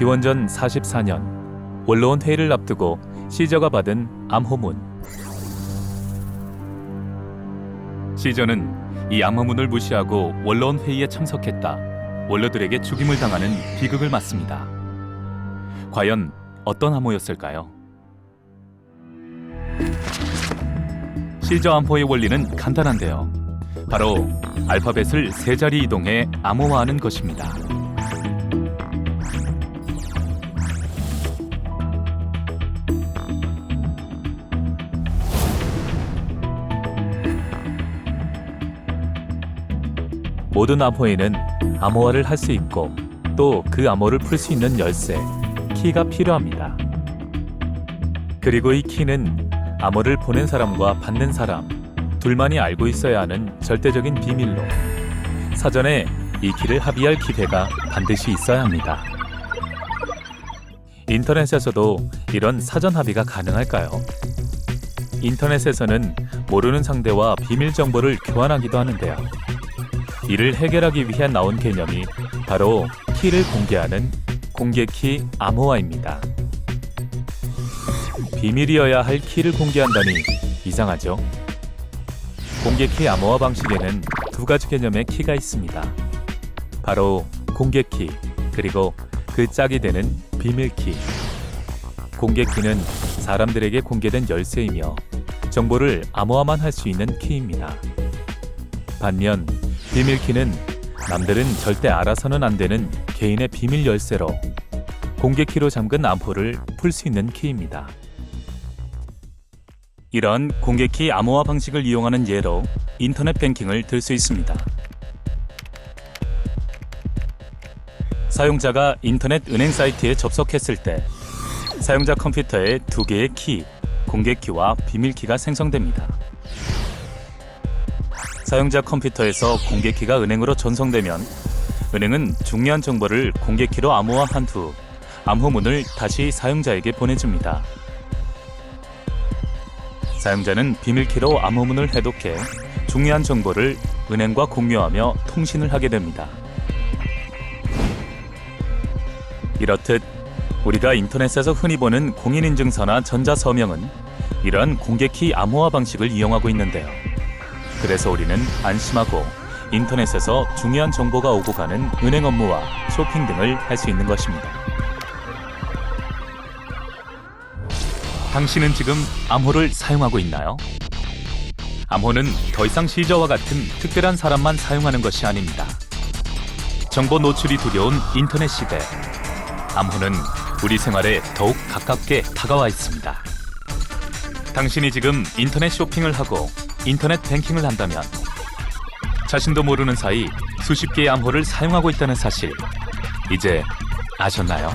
기원전 44년 올라온 회의를 앞두고 시저가 받은 암호문. 시저는 이 암호문을 무시하고 원로원 회의에 참석했다. 원로들에게 죽임을 당하는 비극을 맞습니다. 과연 어떤 암호였을까요? 시저 암호의 원리는 간단한데요. 바로 알파벳을 세 자리 이동해 암호화하는 것입니다. 모든 암호에는 암호화를 할 수 있고 또 그 암호를 풀 수 있는 열쇠, 키가 필요합니다. 그리고 이 키는 암호를 보낸 사람과 받는 사람 둘만이 알고 있어야 하는 절대적인 비밀로 사전에 이 키를 합의할 기회가 반드시 있어야 합니다. 인터넷에서도 이런 사전 합의가 가능할까요? 인터넷에서는 모르는 상대와 비밀 정보를 교환하기도 하는데요. 이를 해결하기 위해 나온 개념이 바로 키를 공개하는 공개키 암호화입니다. 비밀이어야 할 키를 공개한다니 이상하죠? 공개키 암호화 방식에는 두 가지 개념의 키가 있습니다. 바로 공개키 그리고 그 짝이 되는 비밀키. 공개키는 사람들에게 공개된 열쇠이며 정보를 암호화만 할 수 있는 키입니다. 반면 비밀키는 남들은 절대 알아서는 안 되는 개인의 비밀 열쇠로 공개키로 잠근 암호를 풀 수 있는 키입니다. 이런 공개키 암호화 방식을 이용하는 예로 인터넷 뱅킹을 들 수 있습니다. 사용자가 인터넷 은행 사이트에 접속했을 때 사용자 컴퓨터에 두 개의 키, 공개키와 비밀키가 생성됩니다. 사용자 컴퓨터에서 공개키가 은행으로 전송되면 은행은 중요한 정보를 공개키로 암호화한 후 암호문을 다시 사용자에게 보내줍니다. 사용자는 비밀키로 암호문을 해독해 중요한 정보를 은행과 공유하며 통신을 하게 됩니다. 이렇듯 우리가 인터넷에서 흔히 보는 공인인증서나 전자서명은 이러한 공개키 암호화 방식을 이용하고 있는데요. 그래서 우리는 안심하고 인터넷에서 중요한 정보가 오고 가는 은행 업무와 쇼핑 등을 할 수 있는 것입니다. 당신은 지금 암호를 사용하고 있나요? 암호는 더 이상 시저와 같은 특별한 사람만 사용하는 것이 아닙니다. 정보 노출이 두려운 인터넷 시대. 암호는 우리 생활에 더욱 가깝게 다가와 있습니다. 당신이 지금 인터넷 쇼핑을 하고 인터넷 뱅킹을 한다면 자신도 모르는 사이 수십 개의 암호를 사용하고 있다는 사실 이제 아셨나요?